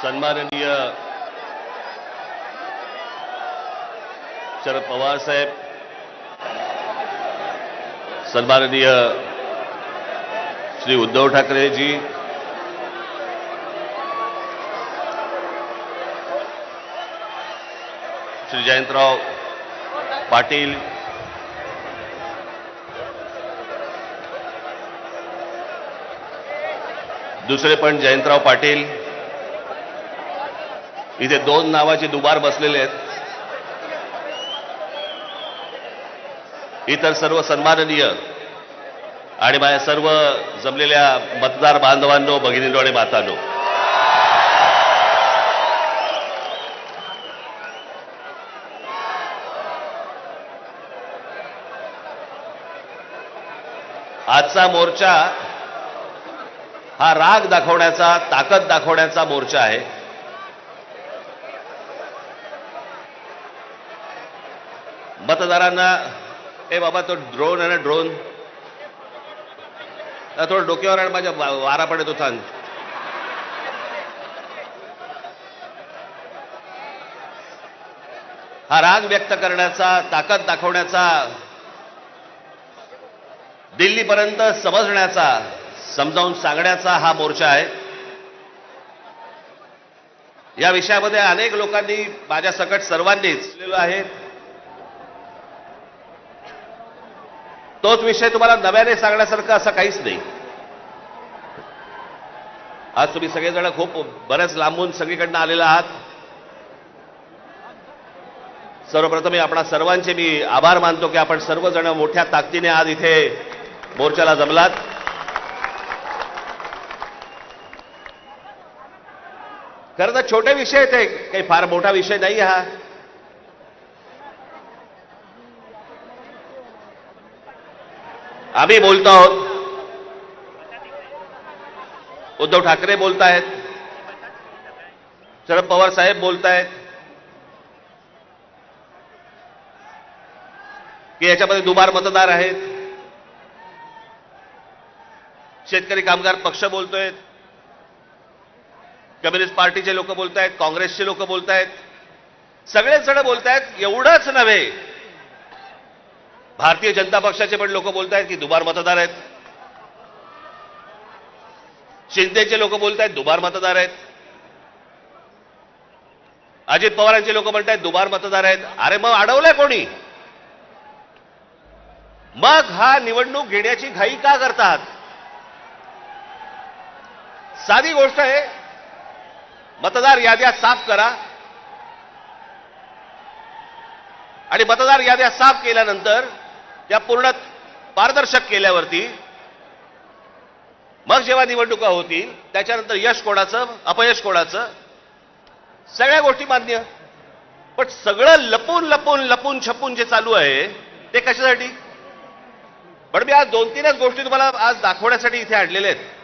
सन्माननीय शरद पवार साहेब सन्माननीय श्री उद्धव ठाकरे जी श्री जयंतराव पाटील दुसरे पण जयंतराव पाटील इथे दोन नावाचे दुबार बसलेले आहेत. इतर सर्व सन्माननीय आणि माझ्या सर्व जमलेल्या मतदार बांधवांनो भगिनींनो आणि मातांनो. आजचा मोर्चा हा राग दाखवण्याचा ताकद दाखवण्याचा मोर्चा आहे. मतदारांना ए बाबा तो ड्रोन आहे ना ड्रोन थोडं डोक्यावर आणि माझ्या वारा पडत होता हा राग व्यक्त करण्याचा ताकद दाखवण्याचा दिल्लीपर्यंत समजण्याचा समजावून सांगण्याचा हा मोर्चा आहे. या विषयामध्ये अनेक लोकांनी माझ्या सकट सर्वांनीच लिहिलेलं आहे. तोच विषय तुम्हाला नव्याने सांगण्यासारखं असं काहीच नाही. आज तुम्ही सगळेजण खूप बऱ्याच लांबून सगळीकडनं आलेला आहात. सर्वप्रथम मी आपणा सर्वांचे मी आभार मानतो की आपण सर्वजण मोठ्या ताकदीने आज इथे मोर्चाला जमलात. खरं तर छोटे विषय आहेत काही फार मोठा विषय नाही हा. आम्ही बोलतो आहोत उद्धव ठाकरे बोलतायत शरद पवार साहेब बोलतायत की याच्यामध्ये दुबार मतदार आहेत। शेतकरी कामगार पक्ष बोलतोय। कम्युनिस्ट पार्टीचे लोक बोलतायत काँग्रेसचे लोक बोलतायत। सगळेच जण बोलतायत एवढंच नव्हे। भारतीय जनता पक्षाचे पण लोक बोलतायत की दुबार मतदार आहेत. शिंदेचे लोक बोलतायत दुबार मतदार आहेत. अजित पवारांचे लोक म्हणतायत दुबार मतदार आहेत. अरे मग अडवलंय कोणी? मग हा निवडणूक घेण्याची घाई का करतात? साधी गोष्ट आहे मतदार याद्या साफ करा. आणि मतदार याद्या साफ केल्यानंतर त्या पूर्ण पारदर्शक केल्यावरती मग जेव्हा निवडणुका होतील त्याच्यानंतर यश कोणाचं अपयश कोणाचं सगळ्या गोष्टी मान्य. पण सगळं लपून लपून लपून छपून जे चालू आहे ते कशासाठी? पण मी आज दोन तीनच गोष्टी तुम्हाला आज दाखवण्यासाठी इथे आणलेल्या आहेत.